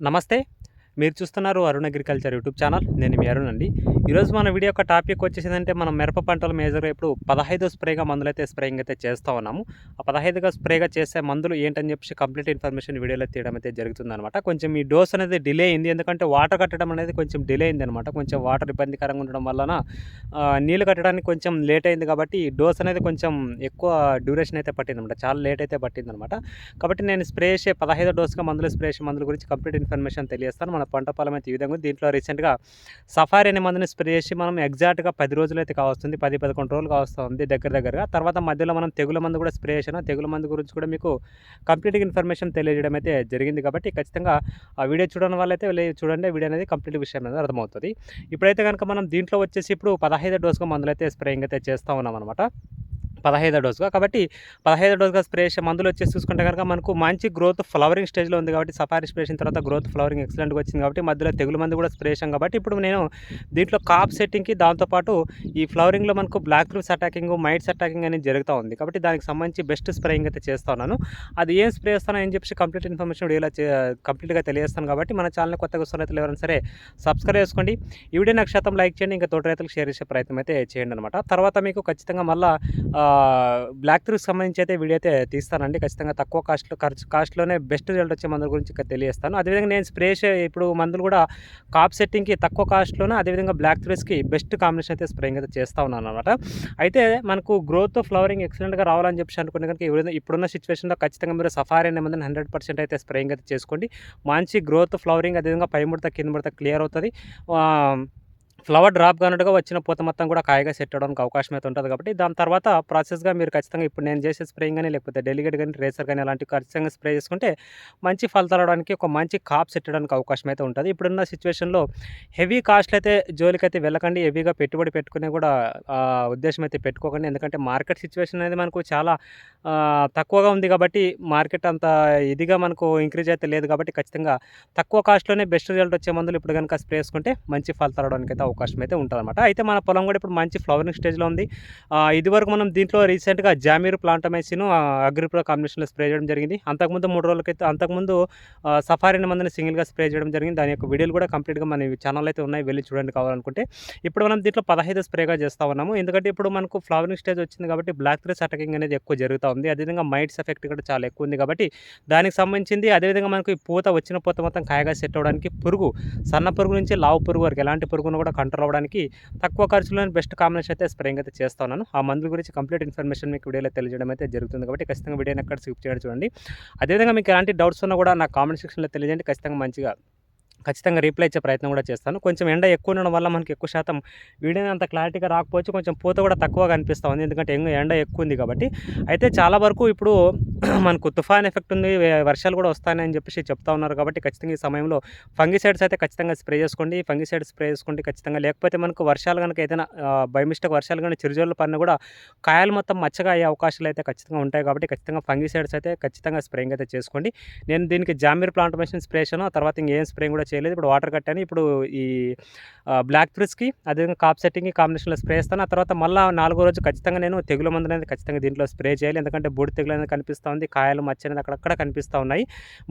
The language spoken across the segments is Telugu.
నమస్తే. మీరు చూస్తున్నారు అరుణ్ అగ్రికల్చర్ యూట్యూబ్ ఛానల్. నేను మీ అరుణ్ అండి. ఈరోజు మన వీడియో యొక్క టాపిక్ వచ్చేసిందంటే మనం మిరప పంటలు మేజర్గా ఇప్పుడు పదహైదు స్ప్రేగా మందులు అయితే స్ప్రేయింగ్ అయితే చేస్తూ ఉన్నాము. ఆ పదహైదుగా స్ప్రేగా చేసే మందులు ఏంటని చెప్పి కంప్లీట్ ఇన్ఫర్మేషన్ వీడియోలో తీయడం అయితే జరుగుతుందనమాట కొంచెం ఈ డోస్ అనేది డిలే అయింది. ఎందుకంటే వాటర్ కట్టడం అనేది కొంచెం డిలే అయింది అనమాట కొంచెం వాటర్ ఇబ్బందికరంగా ఉండడం వలన నీళ్ళు కట్టడానికి కొంచెం లేట్ అయింది కాబట్టి ఈ డోస్ అనేది కొంచెం ఎక్కువ డ్యూరేషన్ అయితే పట్టింది అనమాట చాలా లేట్ అయితే పట్టిందనమాట కాబట్టి నేను స్ప్రే చేసే పదహైదు డోస్గా మందులు స్ప్రే చేసే మందుల గురించి కంప్లీట్ ఇన్ఫర్మేషన్ తెలియస్తాను మన పంట పొలం అయితే ఈ విధంగా దీంట్లో రీసెంట్గా సఫారీ అనే మందుని స్ప్రే చేసి మనం ఎగ్జాక్ట్గా పది రోజులు అయితే కావస్తుంది. పది పదకొండు రోజులు కావస్తుంది దగ్గర దగ్గరగా. తర్వాత మధ్యలో మనం తెగుల మందు కూడా స్ప్రే చేసాను తెగుల మందు గురించి కూడా మీకు కంప్లీట్గా ఇన్ఫర్మేషన్ తెలియజేయడం అయితే జరిగింది కాబట్టి ఖచ్చితంగా ఆ వీడియో చూడడం వల్ల అయితే వెళ్ళి చూడండి. వీడియో అనేది కంప్లీట్ విషయం అనేది అర్థమవుతుంది. ఇప్పుడైతే కనుక మనం దీంట్లో వచ్చేసి ఇప్పుడు పదహైదు డోస్గా మందులు అయితే స్ప్రేయింగ్ అయితే చేస్తూ ఉన్నాం అనమాట పదహైదో డోస్గా. కాబట్టి పదహైదో డోస్గా స్ప్రే చేసే మందులు వచ్చేసి చూసుకుంటే కనుక మనకు మంచి గ్రోత్ ఫ్లవరింగ్ స్టేజ్లో ఉంది కాబట్టి సఫారీ స్ప్రే చేసిన తర్వాత గ్రోత్ ఫ్లవరింగ్ ఎక్సలెంట్గా వచ్చింది కాబట్టి మధ్యలో తెగులు మందు కూడా స్ప్రే చేసాం కాబట్టి ఇప్పుడు నేను దీంట్లో కాప్ సెట్టింగ్కి దాంతోపాటు ఈ ఫ్లవరింగ్లో మనకు black roots attacking mites attacking అనేది జరుగుతూ ఉంది. కాబట్టి దానికి సంబంధించి బెస్ట్ స్ప్రేయింగ్ అయితే చేస్తా ఉన్నాను. అది ఏం స్ప్రే చేస్తాను అని చెప్పి కంప్లీట్ ఇన్ఫర్మేషన్ వీడియోలో కంప్లీట్గా తెలియజేస్తాను కాబట్టి మన ఛానల్ కొత్తగా వస్తున్న రైతులు ఎవరైనా సరే సబ్స్క్రైబ్ చేసుకోండి. ఈ వీడియో నాకు శాతం లైక్ చేయండి. ఇంకా తోటి రైతులకు షేర్ చేసే ప్రయత్నం అయితే చేయండి అనమాట తర్వాత మీకు ఖచ్చితంగా మళ్ళీ బ్లాక్ త్రూకి సంబంధించి అయితే వీడియో అయితే తీస్తానండి. ఖచ్చితంగా తక్కువ కాస్ట్లో ఖర్చు కాస్ట్లోనే బెస్ట్ రిజల్ట్ వచ్చే మందుల గురించి ఇక్కడ తెలియజేస్తాను. అదేవిధంగా నేను స్ప్రే ఇప్పుడు మందులు కూడా కాప్ సెట్టింగ్కి తక్కువ కాస్ట్లోనే అదేవిధంగా బ్లాక్ త్రూస్కి బెస్ట్ కాంబినేషన్ అయితే స్ప్రేయింగ్ అయితే చేస్తూ ఉన్నాను అనమాట అయితే మనకు గ్రోత్ ఫ్లవరింగ్ ఎక్సలెంట్గా రావాలని చెప్పి అనుకునే కనుక ఇప్పుడున్న- ఇప్పుడున్న సిచ్యువేషన్లో ఖచ్చితంగా మీరు సఫారీ అనే మందిని హండ్రెడ్ పర్సెంట్ అయితే స్ప్రేయింగ్ అయితే చేసుకోండి. మంచి గ్రోత్ ఫ్లవరింగ్ అదేవిధంగా పై ముడత కింద ముడత క్లియర్ అవుతుంది. ఫ్లవర్ డ్రాప్ కానట్టుగా వచ్చిన పూత మొత్తం కూడా కాయగా సెట్ అవడానికి అవకాశం అయితే ఉంటుంది కాబట్టి దాని తర్వాత ప్రాసెస్గా మీరు ఖచ్చితంగా ఇప్పుడు నేను చేసే స్ప్రేయింగ్ కానీ లేకపోతే డెలిగేట్ కానీ రేసర్ కానీ అలాంటివి ఖచ్చితంగా స్ప్రే చేసుకుంటే మంచి ఫలితాలు అవడానికి ఒక మంచి కాప్ సెట్ అవడానికి అవకాశం అయితే ఉంటుంది. ఇప్పుడున్న సిచ్యువేషన్లో హెవీ కాస్ట్లు అయితే జోలికి అయితే వెళ్ళకండి. హెవీగా పెట్టుబడి పెట్టుకునే కూడా ఉద్దేశం అయితే పెట్టుకోకండి. ఎందుకంటే మార్కెట్ సిచ్యువేషన్ అనేది మనకు చాలా తక్కువగా ఉంది కాబట్టి మార్కెట్ అంత ఇదిగా మనకు ఇంక్రీజ్ అయితే లేదు కాబట్టి ఖచ్చితంగా తక్కువ కాస్ట్లోనే బెస్ట్ రిజల్ట్ వచ్చే మందులు ఇప్పుడు కనుక స్ప్రే చేసుకుంటే మంచి ఫలితాలు అవడానికి అయితే అవకాశం అయితే ఉంటుంది అనమాట అయితే మన పొలం కూడా ఇప్పుడు మంచి ఫ్లవరింగ్ స్టేజ్లో ఉంది. ఇదివరకు మనం దీంట్లో రీసెంట్గా జామీర్ ప్లాంటమేసిను అగ్రిప్రో కాంబినేషన్లో స్ప్రే చేయడం జరిగింది. అంతకుముందు మూడు రోజులకైతే అంతకుముందు సఫారీని సఫారీ సింగిల్గా స్ప్రే చేయడం జరిగింది. దాని యొక్క వీడియోలు కూడా కంప్లీట్గా మన ఛానల్ అయితే ఉన్నాయి. వెళ్ళి చూడండి కావాలనుకుంటే. ఇప్పుడు మనం దీంట్లో పదహైదు స్ప్రేగా చేస్తూ ఉన్నాము. ఎందుకంటే ఇప్పుడు మనకు ఫ్లవరింగ్ స్టేజ్ వచ్చింది కాబట్టి బ్లాక్ త్రెస్ అటాకింగ్ అనేది ఎక్కువ జరుగుతూ ఉంది. అదేవిధంగా మైట్స్ ఎఫెక్ట్ కూడా చాలా ఎక్కువ ఉంది కాబట్టి దానికి సంబంధించింది అదేవిధంగా మనకు ఈ పూత వచ్చిన పూత మొత్తం కాయగా సెట్ అవ్వడానికి పురుగు సన్న పురుగు నుంచి లావు పురుగు వరకు ఎలాంటి పురుగును కూడా కంట్రోల్ అవ్వడానికి తక్కువ ఖర్చులో బెస్ట్ కాంబినేషన్ అయితే స్ప్రేయింగ్ అయితే చేస్తా ఉన్నాను. ఆ మందుల గురించి కంప్లీట్ ఇన్ఫర్మేషన్ మీకు వీడియోలో తెలియజేయడం అయితే జరుగుతుంది కాబట్టి ఖచ్చితంగా వీడియోని ఎక్కడ స్కిప్ చేయడం చూడండి. అదేవిధంగా మీకు ఎలాంటి డౌట్స్ ఉన్నా కూడా నా కామెంట్ సెక్షన్లో తెలియజేయండి. ఖచ్చితంగా మంచిగా ఖచ్చితంగా రీప్లై ఇచ్చే ప్రయత్నం కూడా చేస్తాను. కొంచెం ఎండ ఎక్కువ ఉండడం వల్ల మనకి ఎక్కువ శాతం వీడియో అంత క్లారిటీగా రాకపోవచ్చు. కొంచెం పూత కూడా తక్కువగా అనిపిస్తూ ఉంది. ఎందుకంటే ఎండ ఎండ ఎక్కువ ఉంది కాబట్టి. అయితే చాలా వరకు ఇప్పుడు మనకు తుఫాన్ ఎఫెక్ట్ ఉంది. వర్షాలు కూడా వస్తాయని చెప్పేసి చెప్తా ఉన్నారు కాబట్టి ఖచ్చితంగా ఈ సమయంలో ఫంగిసైడ్స్ అయితే ఖచ్చితంగా స్ప్రే చేసుకోండి. ఫంగిసైడ్స్ స్ప్రే చేసుకోండి ఖచ్చితంగా లేకపోతే మనకు వర్షాలు కనుక ఏదైనా బై మిస్టేక్ వర్షాలు కానీ చిరుజోళ్ళు పడినా కూడా కాయలు మొత్తం మచ్చగా అయ్యే అవకాశాలు అయితే ఖచ్చితంగా ఉంటాయి కాబట్టి ఖచ్చితంగా ఫంగిసైడ్స్ అయితే ఖచ్చితంగా స్ప్రేయింగ్ అయితే చేసుకోండి. నేను దీనికి జామీర్ ప్లాంటమేషన్ స్ప్రే చేశాను. తర్వాత ఇంకేం స్ప్రేయింగ్ కూడా చేయలేదు. ఇప్పుడు వాటర్ కట్టాను. ఇప్పుడు ఈ బ్లాక్ ఫ్రిస్కి అదేవిధంగా కాప్ సెట్టింగ్కి కాంబినేషన్లో స్ప్రే చేస్తాను. ఆ తర్వాత మళ్ళీ నాలుగో రోజు ఖచ్చితంగా నేను తెగులు మందు అనేది ఖచ్చితంగా దీంట్లో స్ప్రే చేయాలి. ఎందుకంటే బూడి తెగులు అనేది కనిపిస్తూ ఉంది. కాయలు మచ్చ అనేది అక్కడక్కడ కనిపిస్తూ ఉన్నాయి.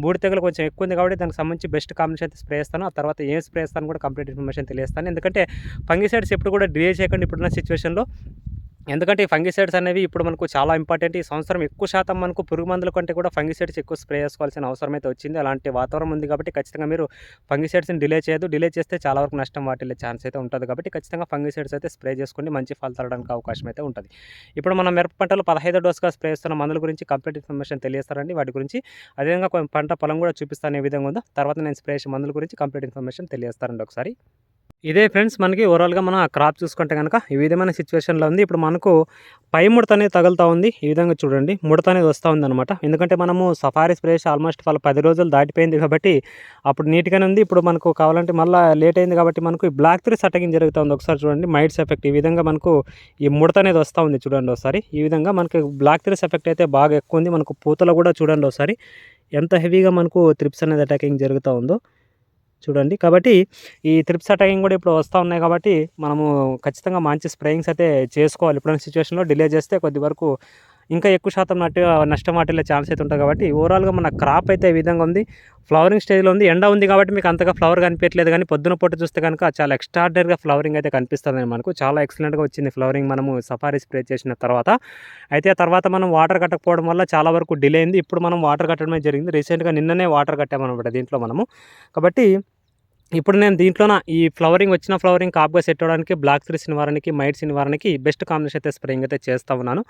బూడి తెగులు కొంచెం ఎక్కువ ఉంది కాబట్టి దానికి సంబంధించి బెస్ట్ కాంబినేషన్ అయితే స్ప్రే చేస్తాను. ఆ తర్వాత ఏం స్ప్రే చేస్తాను కూడా కంప్లీట్ ఇన్ఫర్మేషన్ తెలియస్తాను. ఎందుకంటే ఫంగిసైడ్స్ ఎప్పుడు కూడా డిలే చేయకండి ఇప్పుడున్న సిచ్యువేషన్లో ఎందుకంటే ఈ ఫంగిసైడ్స్ అనేవి ఇప్పుడు మనకు చాలా ఇంపార్టెంట్. ఈ సంవత్సరం ఎక్కువ శాతం మనకు పురుగు మందుల కంటే కూడా ఫంగిసైడ్స్ ఎక్కువ స్ప్రే చేసుకోవాల్సిన అవసరం అయితే వచ్చింది. అలాంటి వాతావరణం ఉంది కాబట్టి ఖచ్చితంగా మీరు ఫంగిసైడ్స్ని డిలే చేయదు డిలే చేస్తే చాలా వరకు నష్టం వాటిల్లే ఛాన్స్ అయితే ఉంటుంది కాబట్టి ఖచ్చితంగా ఫంగిసైడ్స్ అయితే స్ప్రే చేసుకుని మంచి ఫలితాలు రావడానికి అవకాశం అయితే ఉంటుంది. ఇప్పుడు మనం మిరప పంటలు పదహైదు డోస్గా స్ప్రే చేస్తున్న మందుల గురించి కంప్లీట్ ఇన్ఫర్మేషన్ తెలియస్తారండి వాటి గురించి అదేవిధంగా కొన్ని పంట పొలం కూడా చూపిస్తాను ఏ విధంగా ఉందో. తర్వాత నేను స్ప్రే చేసే మందుల గురించి కంప్లీట్ ఇన్ఫర్మేషన్ తెలియస్తారండి ఒకసారి. ఇదే ఫ్రెండ్స్ మనకి ఓవరాల్గా మనం ఆ క్రాప్ చూసుకుంటే కనుక ఈ విధమైన సిచ్యువేషన్లో ఉంది. ఇప్పుడు మనకు పై ముడత అనేది తగులుతూ ఉంది. ఈ విధంగా చూడండి. ముడత అనేది వస్తూ ఉంది అనమాట ఎందుకంటే మనము సఫారీ స్ప్రేస్ ఆల్మోస్ట్ వాళ్ళ పది రోజులు దాటిపోయింది కాబట్టి అప్పుడు నీట్గానే ఉంది. ఇప్పుడు మనకు కావాలంటే మళ్ళీ లేట్ అయింది కాబట్టి మనకు ఈ బ్లాక్ త్రీ సటకింగ్ జరుగుతుంది ఒకసారి చూడండి. మైట్స్ ఎఫెక్ట్ ఈ విధంగా మనకు ఈ ముడత అనేది వస్తూ ఉంది చూడండి ఒకసారి. ఈ విధంగా మనకి బ్లాక్ త్రీస్ ఎఫెక్ట్ అయితే బాగా ఎక్కువ ఉంది. మనకు పూతలో కూడా చూడండి ఒకసారి. ఎంత హెవీగా మనకు త్రిప్స్ అనేది అటాకింగ్ జరుగుతూ ఉందో. చూడండి. కాబట్టి ఈ త్రిప్స్ అటాకింగ్ కూడా ఇప్పుడు వస్తూ ఉన్నాయి కాబట్టి మనము ఖచ్చితంగా మంచి స్ప్రేయింగ్స్ అయితే చేసుకోవాలి. ఇప్పుడున్న సిచ్యువేషన్లో డిలే చేస్తే కొద్ది వరకు ఇంకా ఎక్కువ శాతం నట్టు నష్టం వాటిల్లే ఛాన్స్ అయితే ఉంటుంది కాబట్టి ఓవరాల్గా మన క్రాప్ అయితే ఈ విధంగా ఉంది. ఫ్లవరింగ్ స్టేజ్లో ఉంది. ఎండ ఉంది కాబట్టి మీకు అంతగా ఫ్లవర్ కనిపించట్లేదు కానీ పొద్దున పూట చూస్తే కనుక చాలా ఎక్స్ట్రాడనరీగా ఫ్లవరింగ్ అయితే కనిపిస్తుంది మనకు. చాలా ఎక్సలెంట్గా వచ్చింది ఫ్లవరింగ్ మనము సఫారీ స్ప్రే చేసిన తర్వాత. అయితే ఆ తర్వాత మనం వాటర్ కట్టకపోవడం వల్ల చాలా వరకు డిలే అయింది. ఇప్పుడు మనం వాటర్ కట్టడమే జరిగింది. రీసెంట్గా నిన్ననే వాటర్ కట్టామన్నమాట దీంట్లో మనము. కాబట్టి ఇప్పుడు నేను దీంట్లోన ఈ ఫ్లవరింగ్ వచ్చిన ఫ్లవరింగ్ కాప్గా సెట్ అవ్వడానికి బ్లాక్ త్రీస్ నివారణకి మైట్స్ నివారణకి బెస్ట్ కాంబినేషన్ అయితే స్ప్రేయింగ్ అయితే చేస్తూ ఉన్నాను.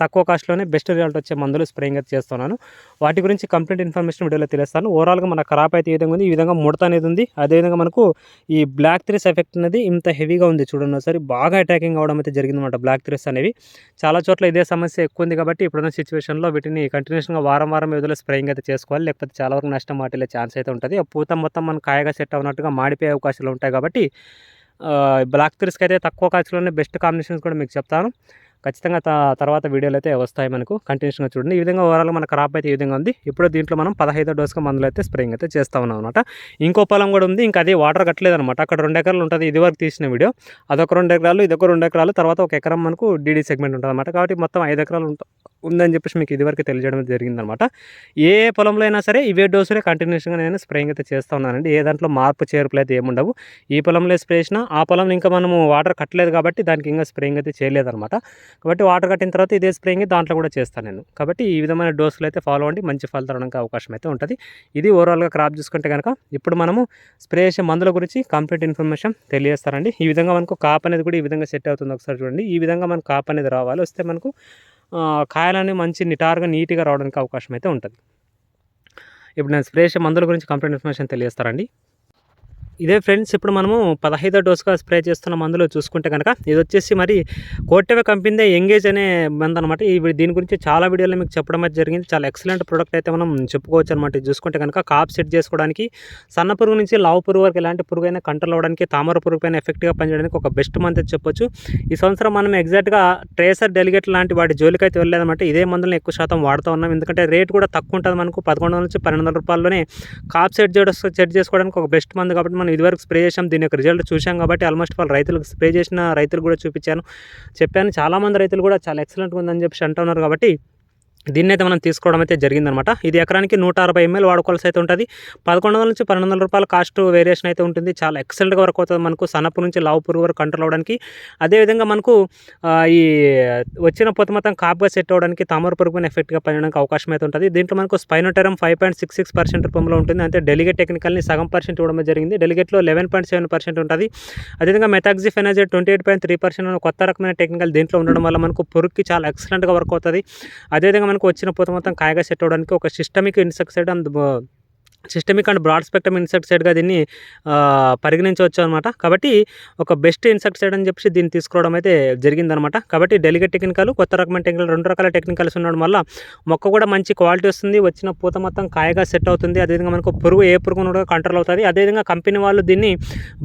తక్కువ కాస్ట్లోనే బెస్ట్ రిజల్ట్ వచ్చే మందులు స్ప్రేయింగ్ అయితే చేస్తున్నాను వాటి గురించి కంప్లీట్ ఇన్ఫర్మేషన్ వీడియోలో తెలుస్తాను ఓవరాల్గా మన ఖరాబ్ అయితే ఈ విధంగా ఉంది ఈ విధంగా ముడత అనేది ఉంది. అదేవిధంగా మనకు ఈ బ్లాక్ త్రీస్ ఎఫెక్ట్ అనేది ఇంత హెవీగా ఉంది చూడండి ఒకసారి. బాగా అటాకింగ్ అవడం అయితే జరిగిందన్నమాట బ్లాక్ త్రీస్ అనేవి. చాలా చోట్ల ఇదే సమస్య ఎక్కువ ఉంది కాబట్టి ఇప్పుడున్న సిచ్యువేషన్లో వీటిని కంటిన్యూస్గా వారం వారం ఏదో స్ప్రేయింగ్ అయితే చేసుకోవాలి. లేకపోతే చాలా వరకు నష్టం వాటిల్లే ఛాన్స్ అయితే ఉంటుంది. ఆ పూత మొత్తం మన కాయగా సెట్ అవునట్టుగా మాడిపోయే అవకాశాలు ఉంటాయి కాబట్టి బ్లాక్ త్రిస్క్ అయితే తక్కువ ఖర్చులోనే బెస్ట్ కాంబినేషన్స్ కూడా మీకు చెప్తాను. ఖచ్చితంగా త- తర్వాత వీడియోలు అయితే వస్తాయి మనకు కంటిన్యూస్గా చూడండి. ఈ విధంగా ఓవరాల్ మన క్రాప్ అయితే ఈ విధంగా ఉంది. ఇప్పుడు దీంట్లో మనం పదహైదో డోస్గా మందులు అయితే స్ప్రేయింగ్ అయితే చేస్తా ఉన్నాం అనమాట ఇంకో పొలం కూడా ఉంది. ఇంకా అది వాటర్ కట్టలేదనమాట అక్కడ రెండు ఎకరాలు ఉంటుంది. ఇది వరకు తీసిన వీడియో. అదొక రెండు ఎకరాలు ఇదొక రెండు ఎకరాలు తర్వాత ఒక ఎకరం మనకు డీడీ సెగ్మెంట్ ఉంటుంది అనమాట కాబట్టి మొత్తం ఐదు ఎకరాలు ఉంట ఉందని చెప్పేసి మీకు ఇదివరకు తెలియజేయడం జరిగిందనమాట. ఏ ఏ పొలంలో అయినా సరే ఇవే డోసులే కంటిన్యూస్గా నేను స్ప్రేయింగ్ అయితే చేస్తూ ఉన్నానండి. ఏ దాంట్లో మార్పు చేర్పులు అయితే ఏముండవు. ఈ పొలంలో స్ప్రే చేసినా ఆ పొలం ఇంకా మనము వాటర్ కట్టలేదు కాబట్టి దానికి ఇంకా స్ప్రేయింగ్ అయితే చేయలేదన్నమాట కాబట్టి వాటర్ కట్టిన తర్వాత ఇదే స్ప్రేయింగ్ దాంట్లో కూడా చేస్తాను నేను. కాబట్టి ఈ విధమైన డోసులు అయితే ఫాలో అవ్వండి. మంచి ఫలితం రావడానికి అవకాశం అయితే ఉంటుంది. ఇది ఓవరాల్గా క్రాప్ చూసుకుంటే కనుక ఇప్పుడు మనము స్ప్రే చేసే మందుల గురించి కంప్లీట్ ఇన్ఫర్మేషన్ తెలియజేస్తారండి ఈ విధంగా మనకు కాప్ అనేది కూడా ఈ విధంగా సెట్ అవుతుంది. ఒకసారి చూడండి. ఈ విధంగా మనకు కాప్ అనేది రావాలి. వస్తే మనకు కాయలన్నీ మంచి నిటారుగా నీట్గా రావడానికి అవకాశం అయితే ఉంటుంది. ఇప్పుడు నేను స్ప్రే మందుల గురించి కంప్లీట్ ఇన్ఫర్మేషన్ తెలియజేస్తారండి ఇదే ఫ్రెండ్స్ ఇప్పుడు మనము పదహైదో డోస్గా స్ప్రే చేస్తున్న మందులో చూసుకుంటే కనుక ఇది వచ్చేసి మరి కోటెవ కంపెనీదే ఎంగేజ్ అనే మందు అనమాట ఈ దీని గురించి చాలా వీడియోలో మీకు చెప్పడం అయితే జరిగింది. చాలా ఎక్సలెంట్ ప్రోడక్ట్ అయితే మనం చెప్పుకోవచ్చు అనమాట చూసుకుంటే కనుక కాప్ సెట్ చేసుకోవడానికి సన్న పురుగు నుంచి లావు పురుగు వరకు ఎలాంటి పురుగు కంట్రోల్ అవ్వడానికి తామర పురుగు పైన ఎఫెక్ట్గా పనిచేయడానికి ఒక బెస్ట్ మంత్ అయితే చెప్పొచ్చు. ఈ సంవత్సరం మనం ఎగ్జాక్ట్గా ట్రేసర్ డెలిగేట్ లాంటి వాటి జోలికి అయితే వెళ్ళలేదన్నమాట ఇదే మందులను ఎక్కువ శాతం వాడుతూ ఉన్నాం. ఎందుకంటే రేట్ కూడా తక్కువ ఉంటుంది మనకు. పదకొండు నుంచి పన్నెండు వందల రూపాయల్లోనే కాప్ సెట్ చేయడం సెట్ చేసుకోవడానికి ఒక బెస్ట్ మందు కాబట్టి మనం ఇదివరకు స్ప్రే చేసాం దీని యొక్క రిజల్ట్ చూసాం కాబట్టి ఆల్మోస్ట్ ఆల్ రైతులకు స్ప్రే చేసిన రైతులు కూడా చూపించాను. చెప్పాను చాలామంది రైతులు కూడా చాలా ఎక్సలెంట్గా ఉందని చెప్పి అంటున్నారు కాబట్టి దీన్ని అయితే మనం తీసుకోవడం అయితే జరిగిందనమాట. ఇది ఎకరానికి నూట అరవై ఎంఎల్ వాడుకోవాల్సి అయితే ఉంటుంది. పదకొండు వందల నుంచి పన్నెండు వందల రూపాయల కాస్ట్ వేరియేషన్ అయితే ఉంటుంది. చాలా ఎక్సలెంట్గా వర్క్ అవుతుంది మనకు సన్నపు నుంచి లావు పురుగు వరకు కంట్రోల్ అవ్వడానికి. అదేవిధంగా మనకు ఈ వచ్చిన పొత్తు మొత్తం కాపుగా సెట్ అవ్వడానికి తామర పురుగు పైన ఎఫెక్ట్గా పనిచేయడానికి అవకాశం అయితే ఉంటుంది. దీంట్లో మనకు spinetoram five point six six percent రూపంలో ఉంటుంది. అంటే డెలిగేట్ టెక్నికల్ని సగం పర్సెంట్ ఇవ్వడం జరిగింది. డెలిగేట్లో లెవెన్ పాయింట్ సెవెన్ పర్సెంట్ ఉంటుంది. అదేవిధంగా methoxyfenozide twenty eight point three percent కొత్త రకమైన టెక్నికల్ దీంట్లో ఉండడం వల్ల మనకు పురుగుకి చాలా ఎక్సలెంట్గా వర్క్ అవుతుంది. అదేవిధంగా మనకు వచ్చిన పూత మొత్తం కాయగా సెట్ అవ్వడానికి ఒక systemic insecticide and systemic and broad spectrum ఇన్సెక్టిసైడ్గా దీన్ని పరిగణించవచ్చు అనమాట కాబట్టి ఒక బెస్ట్ ఇన్సెక్టిసైడ్ అని చెప్పి దీన్ని తీసుకోవడం అయితే జరిగిందనమాట. కాబట్టి డెలిగేట్ టెక్నికల్ కొత్త రకమైన టెక్నికల్ రెండు రకాల టెక్నికల్స్ ఉండడం వల్ల మొక్క కూడా మంచి క్వాలిటీ వస్తుంది వచ్చిన పూత మొత్తం కాయగా సెట్ అవుతుంది అదేవిధంగా మనకు పురుగు ఏ పురుగు కూడా కంట్రోల్ అవుతుంది. అదేవిధంగా కంపెనీ వాళ్ళు దీన్ని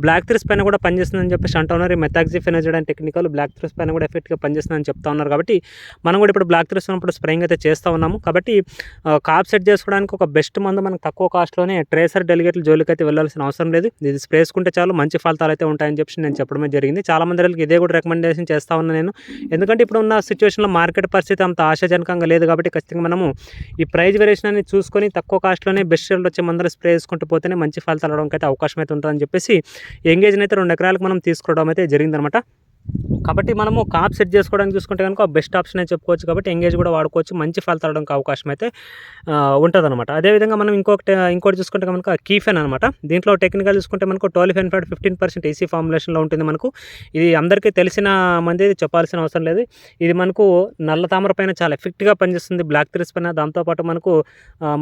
బ్లాక్ త్రిస్ పైన కూడా పనిచేస్తుందని చెప్పేసి అంటూ ఉన్నారు. మెథాక్సీ ఫెనజైడ్ అనే టెక్నికల్ బ్లాక్ త్రిస్ పైన కూడా ఎఫెక్ట్గా పనిచేస్తుందని చెప్తా ఉన్నారు. కాబట్టి మనం కూడా ఇప్పుడు బ్లాక్ త్రిస్ ఉన్నప్పుడు స్ప్రేయింగ్ అయితే చేస్తూ ఉన్నాము. కాబట్టి కాప్ సెట్ చేసుకోవడానికి ఒక బెస్ట్ మందు మనకు తక్కువ కాస్ట్లోనే ట్రేసర్ డెలిగేట్ల జోలికి అయితే వెళ్ళాల్సిన అవసరం లేదు. ఇది స్ప్రేసుకుంటే చాలు మంచి ఫలితాలు అయితే ఉంటాయని చెప్పి నేను చెప్పడమే జరిగింది. చాలా మంది వాళ్ళకి ఇదే కూడా రికమెండేషన్ చేస్తా ఉన్నాను నేను. ఎందుకంటే ఇప్పుడు ఉన్న సిచ్యువేషన్లో మార్కెట్ పరిస్థితి అంత ఆశాజనకంగా లేదు కాబట్టి ఖచ్చితంగా మనము ఈ ప్రైజ్ వేరియేషన్ అనేది చూసుకొని తక్కువ కాస్ట్లోనే బెస్ట్ రిజల్ట్ వచ్చే మందులు స్ప్రే చేసుకుంటూ పోతేనే మంచి ఫలితాలు అవడానికి అయితే అవకాశం అయితే ఉంటుందని చెప్పేసి ఎంగేజ్ని అయితే రెండు ఎకరాలకు మనం తీసుకోవడం అయితే జరిగిందనమాట. కాబట్టి మనము కాప్ సెట్ చేసుకోవడానికి చూసుకుంటే కనుక బెస్ట్ ఆప్షన్ అని చెప్పుకోవచ్చు కాబట్టి ఎంగేజ్ కూడా వాడుకోవచ్చు. మంచి ఫలితాలు రావడానికి అవకాశం అయితే ఉంటుంది అనమాట అదేవిధంగా మనం ఇంకొకటి ఇంకోటి చూసుకుంటే కనుక కీఫెన్ అనమాట దీంట్లో టెక్నికల్ చూసుకుంటే మనకు టోలిఫెన్ ఫైవ్ ఫిఫ్టీన్ పర్సెంట్ ఏసీ ఫార్ములేషన్లో ఉంటుంది మనకు. ఇది అందరికీ తెలిసిన మంది చెప్పాల్సిన అవసరం లేదు. ఇది మనకు నల్ల తామర పైన చాలా ఎఫెక్ట్గా పనిచేస్తుంది. బ్లాక్ త్రిస్ పైన దాంతోపాటు మనకు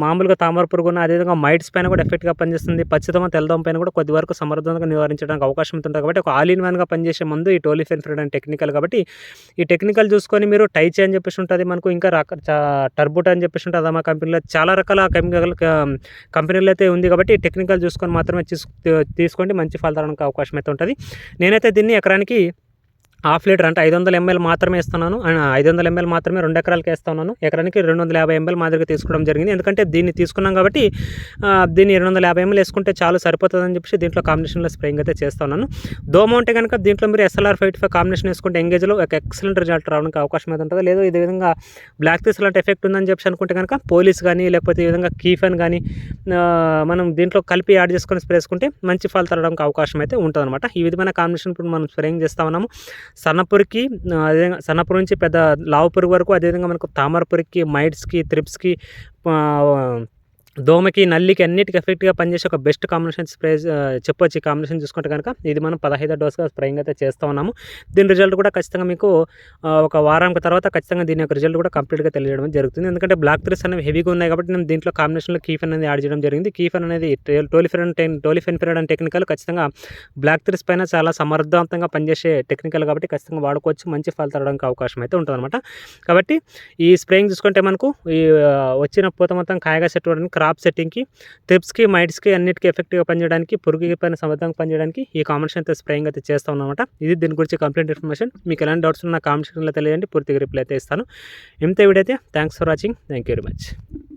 మామూలుగా తామర పురుగున అదేవిధంగా మైట్స్ పైన కూడా ఎఫెక్ట్గా పనిచేస్తుంది. పచ్చితమ తెల్లదం పైన కూడా కొద్ది వరకు సమర్థవంతంగా నివారించడానికి అవకాశం ఉంటుంది కాబట్టి ఒక ఆల్ ఇన్ వన్గా పనిచేసే మందు ఈ టోలిఫెన్ ఫ్రెడ్ అండ్ టెక్నికల్ కాబట్టి ఈ టెక్నికల్ చూసుకొని మీరు టైచ్ అని చెప్పేసి ఉంటుంది మనకు ఇంకా రక టర్బుట్ అని చెప్పేసి ఉంటుంది మా కంపెనీలో చాలా రకాల కెమికల్ కంపెనీలు అయితే ఉంది కాబట్టి టెక్నికల్ చూసుకొని మాత్రమే తీసుకోండి మంచి ఫలితాలకు అవకాశం అయితే ఉంటుంది. నేనైతే దీన్ని ఎకరానికి హాఫ్ లీటర్ అంటే ఐదు వందల ఎంఎల్ మాత్రమే ఇస్తున్నాను. ఐదు వందల ఎంఎల్ మాత్రమే రెండు ఎకరాలకి వేస్తున్నాను ఎకరానికి రెండు వందల యాభై ఎంఎల్ మాదిరిగా తీసుకోవడం జరిగింది. ఎందుకంటే దీన్ని తీసుకున్నాం కాబట్టి దీన్ని రెండు వందల యాభై ఎంఎల్ వేసుకుంటే చాలు సరిపోతుందని చెప్పి దీంట్లో కాంబినేషన్లో స్ప్రేయింగ్ అయితే చేస్తున్నాను దోమ ఉంటే కనుక దీంట్లో మీరు ఎస్ఎల్ఆర్ ఫైవ్ ఫైవ్ కాంబినేషన్ వేసుకుంటే ఎంగేజ్లో ఒక ఎక్సలెంట్ రిజల్ట్ రావడానికి అవకాశం అయితే ఉంటుంది. లేదు ఇదే విధంగా బ్లాక్ థీస్ లాంటి ఎఫెక్ట్ ఉందని చెప్పి అనుకుంటే కనుక పోలీస్ కానీ లేకపోతే ఈ విధంగా కీఫెన్ కానీ మనం దీంట్లో కలిపి యాడ్ చేసుకొని స్ప్రే చేసుకుంటే మంచి ఫలితాలు రావడానికి అవకాశం అయితే ఉంటుంది అనమాట ఈ విధమైన కాంబినేషన్ ఇప్పుడు మనం స్ప్రేయింగ్ చేస్తా ఉన్నాము. సన్నపురికి అదేవిధంగా సన్నపురి నుంచి పెద్ద లావు పురుగు వరకు అదేవిధంగా మనకు తామరపురికి మైట్స్కి త్రిప్స్కి దోమకి నల్లికి అన్నిటికి ఎఫెక్ట్గా పనిచేసే ఒక బెస్ట్ కాంబినేషన్ స్ప్రే చెప్పొచ్చు. ఈ కాంబినేషన్ చూసుకుంటే కనుక ఇది మనం పదహైదో డోస్గా స్ప్రేయింగ్ అయితే చేస్తూ ఉన్నాము. దీని రిజల్ట్ కూడా ఖచ్చితంగా మీకు ఒక వారానికి తర్వాత ఖచ్చితంగా దీని యొక్క రిజల్ట్ కూడా కంప్లీట్గా తెలియడం జరుగుతుంది. ఎందుకంటే బ్లాక్ త్రిస్ అనేవి హెవీగా ఉన్నాయి కాబట్టి నేను దీంట్లో కాంబినేషన్లో కీఫెన్ అనేది యాడ్ చేయడం జరిగింది. కీఫెన్ అనేది టోలిఫెరన్ టోలిఫెన్ పీరియడ్ అండ్ టెక్నికల్ ఖచ్చితంగా బ్లాక్ త్రిస్ పైన చాలా సమర్థవంతంగా పనిచేసే టెక్నికల్ కాబట్టి ఖచ్చితంగా వాడుకోవచ్చు. మంచి ఫలితాలు రావడానికి అవకాశం అయితే ఉంటుందన్నమాట. కాబట్టి ఈ స్ప్రేయింగ్ చూసుకుంటే మనకు ఈ వచ్చిన పూత మొత్తం కాయగా సెట్ అవ్వడానికి క్రాప్ సెట్టింగ్కి టిప్స్కి మైట్స్కి అన్నిటికీ ఎఫెక్టివ్గా పనిచేయడానికి పురుగుకి పైన సమర్థంగా పనిచేయడానికి ఈ కామెంట్స్ అయితే స్ప్రేయింగ్ అయితే చేస్తాం అనమాట ఇది దీని గురించి కంప్లీట్ ఇన్ఫర్మేషన్ మీకు ఎలాంటి డౌట్స్ ఉన్నా కామెంట్ సెక్షన్లో తెలియజేయండి. పూర్తిగా రిప్లై అయితే ఇస్తాను. ఇంత వీడియో అయితే. Thanks for watching thank you very much